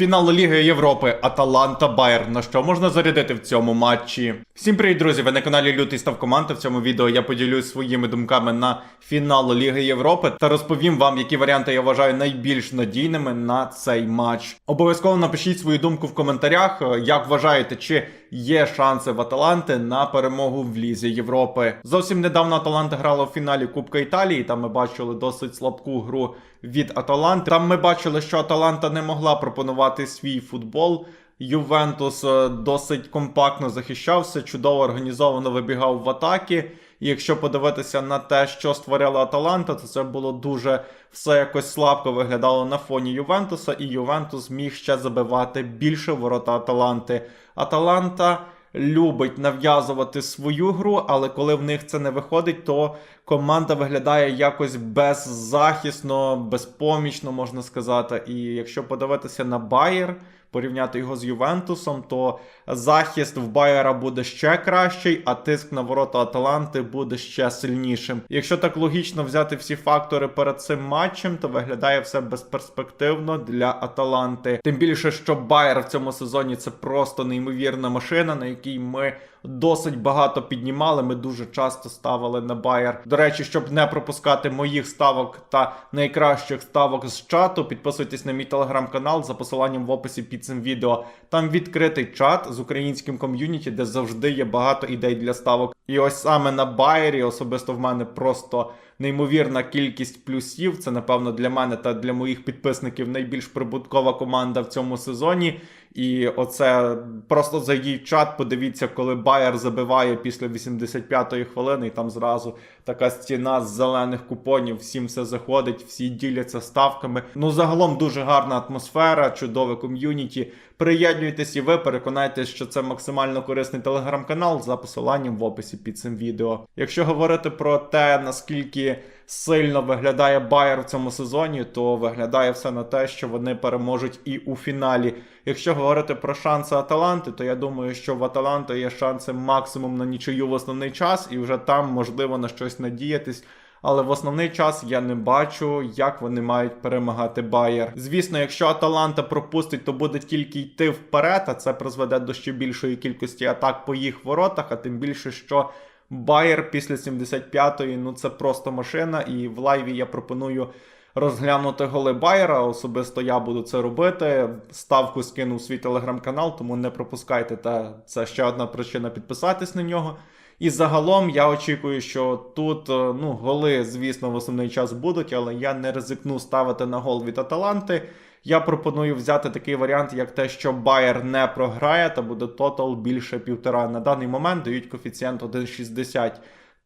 Фінал Ліги Європи Аталанта Байер. На що можна зарядити в цьому матчі? Всім привіт, друзі! Ви на каналі Лютий Став Команда. В цьому відео я поділюсь своїми думками на фінал Ліги Європи та розповім вам, які варіанти я вважаю найбільш надійними на цей матч. Обов'язково напишіть свою думку в коментарях. е, Як вважаєте, чи є шанси в Аталанти на перемогу в Лізі Європи? Зовсім недавно Аталанта грала в фіналі Кубка Італії. Там ми бачили досить слабку гру від Аталанти. Там ми бачили, що Аталанта не могла пропонувати свій футбол. Ювентус е, досить компактно захищався, чудово організовано вибігав в атаки. І якщо подивитися на те, що створила Аталанта, то це було дуже все якось слабко виглядало на фоні Ювентуса, і Ювентус міг ще забивати більше ворота Аталанти. Аталанта любить нав'язувати свою гру, але коли в них це не виходить, то команда виглядає якось беззахисно, безпомічно, можна сказати. І якщо подивитися на Байер, порівняти його з Ювентусом, то захист в Байера буде ще кращий, а тиск на ворота Аталанти буде ще сильнішим. Якщо так логічно взяти всі фактори перед цим матчем, то виглядає все безперспективно для Аталанти. Тим більше, що Байер в цьому сезоні це просто неймовірна машина, на якій ми досить багато піднімали. Ми дуже часто ставили на Байер. До речі, щоб не пропускати моїх ставок та найкращих ставок з чату, підписуйтесь на мій телеграм-канал за посиланням в описі під цим відео. Там відкритий чат з українським ком'юніті, де завжди є багато ідей для ставок. І ось саме на Байері особисто в мене просто неймовірна кількість плюсів. Це, напевно, для мене та для моїх підписників найбільш прибуткова команда в цьому сезоні. І оце просто зайдіть в чат, подивіться, коли Байер забиває після 85-ї хвилини, і там зразу така стіна з зелених купонів, всім все заходить, всі діляться ставками. Ну, загалом дуже гарна атмосфера, чудове ком'юніті. Приєднуйтесь і ви переконайтесь, що це максимально корисний телеграм-канал за посиланням в описі під цим відео. Якщо говорити про те, наскільки сильно виглядає Байер в цьому сезоні, то виглядає все на те, що вони переможуть і у фіналі. Якщо говорити про шанси Аталанти, то я думаю, що в Аталанти є шанси максимум на нічию в основний час, і вже там можливо на щось надіятись. Але в основний час я не бачу, як вони мають перемагати Байер. Звісно, якщо Аталанта пропустить, то буде тільки йти вперед, а це призведе до ще більшої кількості атак по їх воротах, а тим більше, що Байер після 75-ї, ну це просто машина, і в лайві я пропоную. Розглянути голи Байера, особисто я буду це робити. Ставку скину в свій телеграм-канал, тому не пропускайте. Та це ще одна причина підписатись на нього. І загалом я очікую, що тут е, ну, голи, звісно, в основний час будуть, але я не ризикну ставити на гол від Аталанти. Я пропоную взяти такий варіант, як те, що Байер не програє, та буде тотал більше півтора. На даний момент дають коефіцієнт 1,60.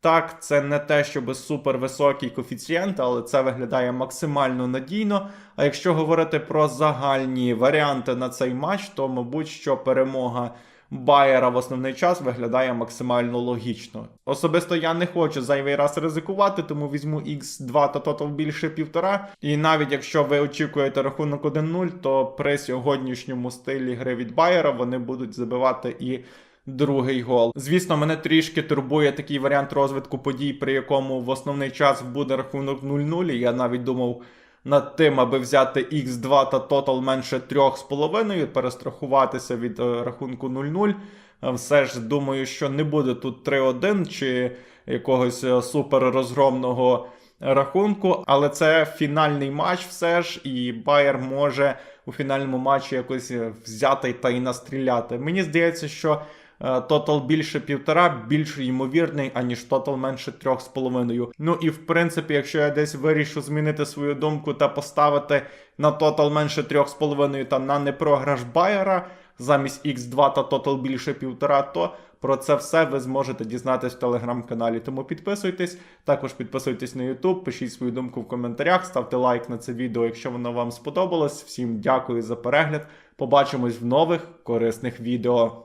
Так, це не те, щоб супер високий коефіцієнт, але це виглядає максимально надійно. А якщо говорити про загальні варіанти на цей матч, то мабуть, що перемога Байера в основний час виглядає максимально логічно. Особисто я не хочу зайвий раз ризикувати, тому візьму X2 та тотал більше півтора. І навіть якщо ви очікуєте рахунок 1-0, то при сьогоднішньому стилі гри від Байера вони будуть забивати і другий гол. Звісно, мене трішки турбує такий варіант розвитку подій, при якому в основний час буде рахунок 0-0. Я навіть думав над тим, аби взяти X2 та тотал менше 3,5, перестрахуватися від е, рахунку 0-0. Е, Все ж думаю, що не буде тут 3-1 чи якогось е, супер розгромного рахунку, але це фінальний матч все ж, і Байер може у фінальному матчі якось взяти та й настріляти. Мені здається, що тотал більше півтора більш ймовірний, аніж тотал менше трьох з половиною. Ну і в принципі, якщо я десь вирішу змінити свою думку та поставити на тотал менше трьох з половиною та на непрограш Байера замість X2 та тотал більше півтора, то про це все ви зможете дізнатись в телеграм-каналі. Тому підписуйтесь, також підписуйтесь на YouTube, пишіть свою думку в коментарях, ставте лайк на це відео, якщо воно вам сподобалось. Всім дякую за перегляд. Побачимось в нових корисних відео.